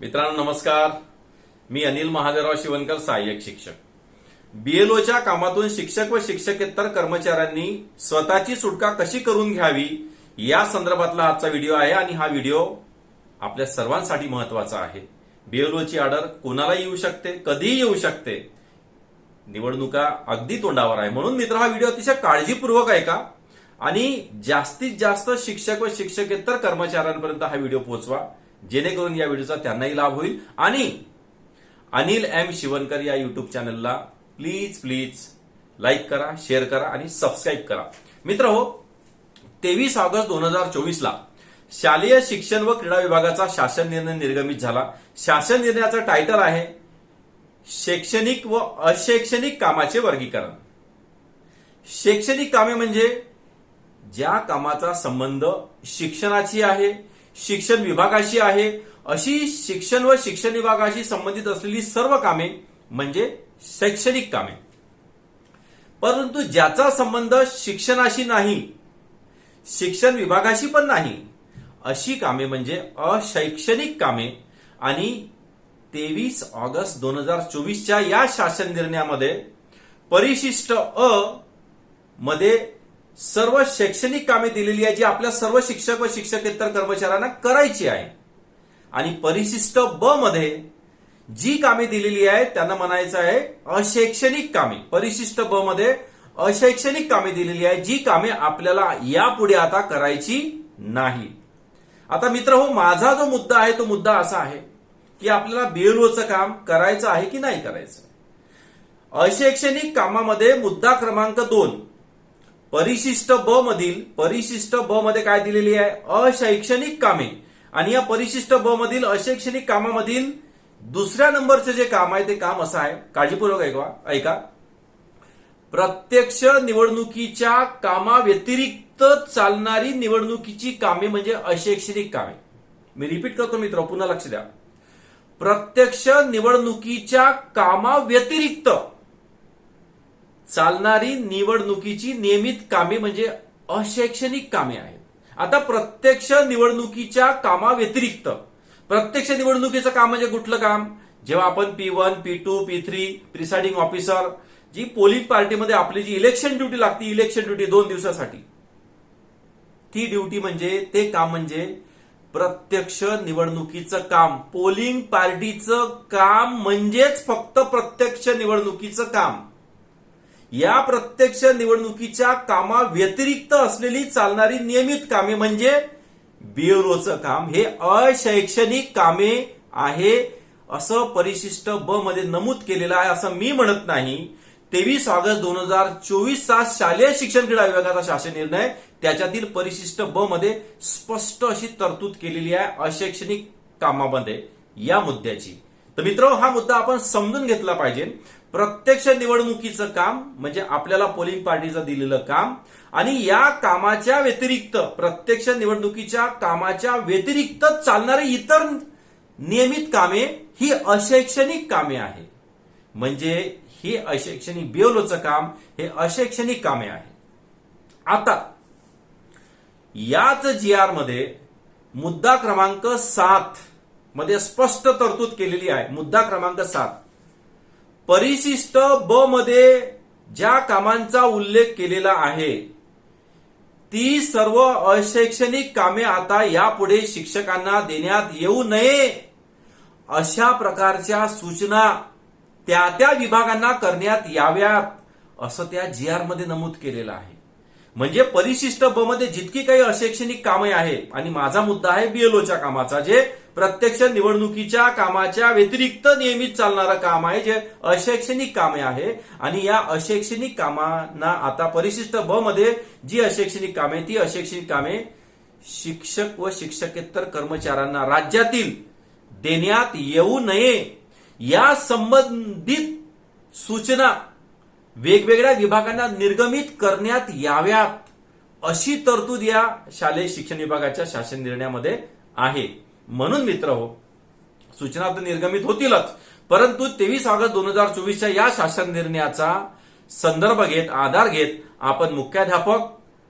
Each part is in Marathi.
मित्रांनो नमस्कार. मी अनिल महादेवराव शिवनकर सहाय्यक शिक्षक. बीएलओच्या कामातून शिक्षक व शिक्षकेतर कर्मचाऱ्यांनी स्वतःची सुटका कशी करून घ्यावी या संदर्भातला आजचा व्हिडिओ आहे आणि हा व्हिडिओ आपल्या सर्वांसाठी महत्त्वाचा आहे. बीएलओची ऑर्डर कोणाला येऊ शकते कधीही येऊ शकते. निवडणुका अगदी तोंडावर आहे. म्हणून मित्र हा व्हिडिओ अतिशय काळजीपूर्वक ऐका आणि जास्तीत जास्त शिक्षक व शिक्षकेतर कर्मचाऱ्यांपर्यंत हा व्हिडिओ पोहोचवा. जेणेकरून या व्हिडिओचा त्यांनाही लाभ होईल. आणि अनिल एम शिवनकर या युट्यूब चॅनलला प्लीज प्लीज लाईक करा शेअर करा आणि सबस्क्राईब करा. मित्र हो तेवीस ऑगस्ट दोन हजार चोवीसला शालेय शिक्षण व क्रीडा विभागाचा शासन निर्णय निर्गमित झाला. शासन निर्णयाचं टायटल आहे शैक्षणिक व अशैक्षणिक कामाचे वर्गीकरण. शैक्षणिक कामे म्हणजे ज्या कामाचा संबंध शिक्षणाची आहे शिक्षण विभागाशी आहे. अशी शिक्षण व शिक्षण विभागाशी संबंधित असलेली सर्व कामे म्हणजे शैक्षणिक कामे. परंतु ज्याचा संबंध शिक्षणाशी नाही शिक्षण विभागाशी पण नाही अशी कामे म्हणजे अशैक्षणिक कामे. आणि तेवीस ऑगस्ट दोन हजार चोवीसच्या या शासन निर्णयामध्ये परिशिष्ट अ मध्ये सर्व शैक्षणिक कामे दिलेली आहे जी आपल्या सर्व शिक्षक व शिक्षकेतर कर्मचाऱ्यांना करायची आहे. आणि परिशिष्ट ब मध्ये जी कामे दिलेली आहे त्यांना म्हणायचं आहे अशैक्षणिक कामे. परिशिष्ट ब मध्ये अशैक्षणिक कामे दिलेली आहे जी कामे आपल्याला यापुढे आता करायची नाही. आता मित्र हो माझा जो मुद्दा आहे तो मुद्दा असा आहे की आपल्याला बीएलओचं काम करायचं आहे की नाही करायचं? अशैक्षणिक कामामध्ये मुद्दा क्रमांक दोन परिशिष्ट ब मधील परिशिष्ट ब मध्ये काय दिलेली आहे? अशैक्षणिक कामे. आणि या परिशिष्ट ब मधील अशैक्षणिक कामामधील दुसऱ्या नंबरचे जे काम आहे ते काम असं आहे. काळजीपूर्वक ऐकवा ऐका. प्रत्यक्ष निवडणुकीच्या कामाव्यतिरिक्त चालणारी निवडणुकीची कामे म्हणजे अशैक्षणिक कामे. मी रिपीट करतो मित्र पुन्हा लक्ष द्या. प्रत्यक्ष निवडणुकीच्या कामाव्यतिरिक्त चालणारी निवडणुकीची नियमित कामे म्हणजे अशैक्षणिक कामे आहेत. आता प्रत्यक्ष निवडणुकीच्या कामाव्यतिरिक्त प्रत्यक्ष निवडणुकीचं काम म्हणजे कुठलं काम? जेव्हा आपण P one P two P three presiding officer जी पोलिंग पार्टीमध्ये आपली जी इलेक्शन ड्युटी लागते इलेक्शन ड्युटी दोन दिवसासाठी. ती ड्युटी म्हणजे ते काम म्हणजे प्रत्यक्ष निवडणुकीचं काम. पोलिंग पार्टीचं काम म्हणजेच फक्त प्रत्यक्ष निवडणुकीचं काम. या प्रत्यक्ष निवडणुकीच्या कामाव्यतिरिक्त असलेली चालणारी नियमित कामे म्हणजे ब्युरोचं काम. हे अशैक्षणिक कामे आहे असं परिशिष्ट ब मध्ये नमूद केलेलं आहे असं मी म्हणत नाही. तेवीस ऑगस्ट दोन हजार चोवीसचा शालेय शिक्षण क्रीडा विभागाचा शासन निर्णय. त्याच्यातील परिशिष्ट ब मध्ये स्पष्ट अशी तरतूद केलेली आहे अशैक्षणिक कामामध्ये या मुद्द्याची. तर मित्र हा मुद्दा आपण समजून घेतला पाहिजे. प्रत्यक्ष निवडणुकीचं काम म्हणजे आपल्याला पोलिंग पार्टीचं दिलेलं काम आणि या कामाच्या व्यतिरिक्त प्रत्यक्ष निवडणुकीच्या कामाच्या व्यतिरिक्त चालणारी इतर नियमित कामे ही अशैक्षणिक कामे आहे. म्हणजे ही अशैक्षणिक बिओलोचं काम हे अशैक्षणिक कामे आहे. आता याच जी आरमध्ये मुद्दा क्रमांक सात मध्ये स्पष्ट तरतूद केलेली आहे. मुद्दा क्रमांक सात. परिशिष्ट ब मध्ये ज्या कामांचा उल्लेख केलेला आहे ती सर्व अशैक्षणिक कामे आता यापुढे शिक्षकांना देण्यात येऊ नये अशा प्रकारच्या सूचना त्या त्या विभागांना करण्यात याव्यात असं त्या जी आरमध्ये नमूद केलेलं आहे. म्हणजे परिशिष्ट ब मध्ये जितकी काही अशैक्षणिक कामे आहे आणि माझा मुद्दा आहे बीएलओच्या कामाचा जे प्रत्यक्ष निवडणुकीच्या कामाच्या व्यतिरिक्त नियमित चालणारं काम आहे जे अशैक्षणिक कामे आहे. आणि या अशैक्षणिक कामांना आता परिशिष्ट ब मध्ये जी अशैक्षणिक कामे ती अशैक्षणिक कामे शिक्षक व शिक्षकेतर कर्मचाऱ्यांना राज्यातील देण्यात येऊ नये. या संबंधित सूचना वेगवेगळ्या विभागांना निर्गमित करण्यात याव्यात अशी तरतूद या शालेय शिक्षण विभागाच्या शासन निर्णयामध्ये आहे. म्हणून मित्र हो सूचना तर निर्गमित होतीलच. परंतु तेवीस ऑगस्ट दोन हजार चोवीसच्या या शासन निर्णयाचा संदर्भ घेत आधार घेत आपण मुख्याध्यापक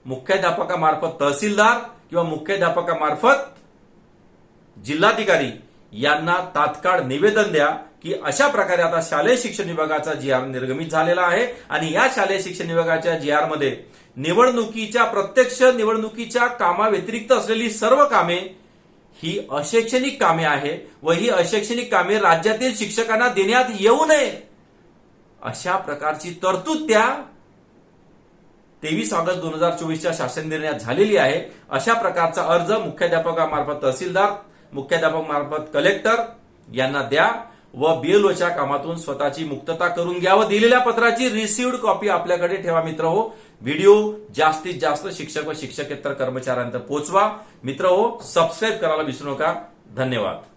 मुख्याध्यापकामार्फत तहसीलदार किंवा मुख्याध्यापकामार्फत जिल्हाधिकारी यांना तात्काळ निवेदन द्या की अशा प्रकारे आता शालेय शिक्षण विभागाचा जी आर निर्गमित झालेला आहे आणि या शालेय शिक्षण विभागाच्या जी आरमध्ये निवडणुकीच्या प्रत्यक्ष निवडणुकीच्या कामाव्यतिरिक्त असलेली सर्व कामे ही अशैक्षणिक कामे आहे व ही अशैक्षणिक कामे राज्यातील शिक्षकांना देण्यात येऊ नये अशा प्रकारची तरतूद त्या तेवीस ऑगस्ट दोन हजार चोवीसच्या शासन निर्णयात झालेली आहे. अशा प्रकारचा अर्ज मुख्याध्यापकामार्फत तहसीलदार मुख्याध्यापक मार्फत कलेक्टर यांना द्या व बीएलओच्या कामातून स्वतःची मुक्तता करून घ्या व दिलेल्या पत्राची रिसिव्ड कॉपी आपल्याकडे ठेवा मित्र हो. व्हिडिओ जास्तीत जास्त शिक्षक व शिक्षकेतर कर्मचाऱ्यांपर्यंत पोहोचवा. मित्र हो सबस्क्राईब करायला विसरू नका. धन्यवाद.